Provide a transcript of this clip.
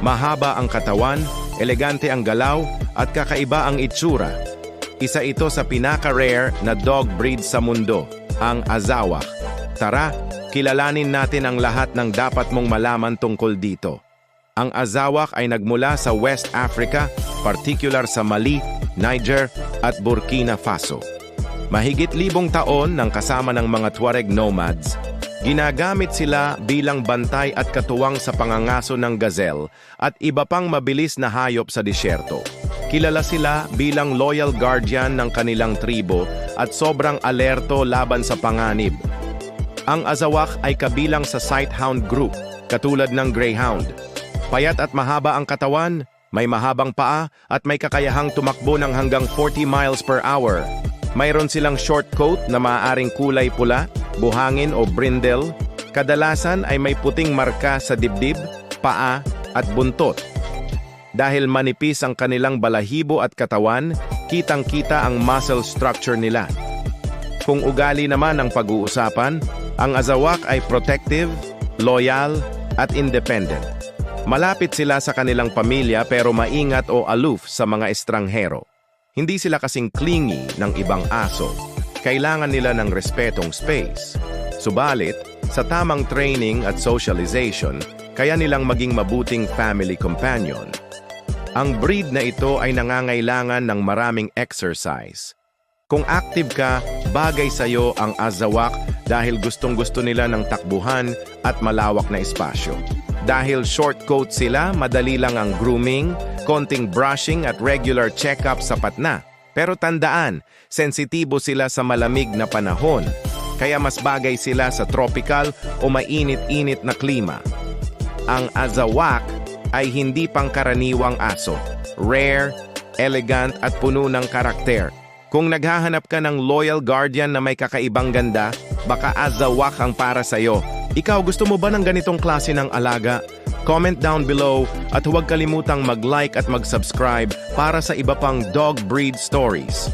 Mahaba ang katawan, elegante ang galaw, at kakaiba ang itsura. Isa ito sa pinaka-rare na dog breed sa mundo, ang Azawak. Tara, kilalanin natin ang lahat ng dapat mong malaman tungkol dito. Ang Azawak ay nagmula sa West Africa, particular sa Mali, Niger at Burkina Faso. Mahigit libong taon ng kasama ng mga Tuareg nomads, ginagamit sila bilang bantay at katuwang sa pangangaso ng gazelle at iba pang mabilis na hayop sa disyerto. Kilala sila bilang loyal guardian ng kanilang tribo at sobrang alerto laban sa panganib. Ang Azawak ay kabilang sa Sighthound Group, katulad ng Greyhound. Payat at mahaba ang katawan, may mahabang paa at may kakayahang tumakbo ng hanggang 40 miles per hour. Mayroon silang short coat na maaaring kulay pula, buhangin o brindle. Kadalasan ay may puting marka sa dibdib, paa at buntot. Dahil manipis ang kanilang balahibo at katawan, kitang-kita ang muscle structure nila. Kung ugali naman ang pag-uusapan, ang azawak ay protective, loyal, at independent. Malapit sila sa kanilang pamilya pero maingat o aloof sa mga estranghero. Hindi sila kasing clingy ng ibang aso. Kailangan nila ng respetong space. Subalit, sa tamang training at socialization, kaya nilang maging mabuting family companion. Ang breed na ito ay nangangailangan ng maraming exercise. Kung active ka, bagay sa'yo ang azawak dahil gustong-gusto nila ng takbuhan at malawak na espasyo. Dahil short coat sila, madali lang ang grooming, konting brushing at regular check-up sapat na. Pero tandaan, sensitibo sila sa malamig na panahon, kaya mas bagay sila sa tropical o mainit-init na klima. Ang azawak ay hindi pangkaraniwang aso. Rare, elegant at puno ng karakter. Kung naghahanap ka ng loyal guardian na may kakaibang ganda, baka azawak ang para sa'yo. Ikaw, gusto mo ba ng ganitong klase ng alaga? Comment down below at huwag kalimutang mag-like at mag-subscribe para sa iba pang dog breed stories.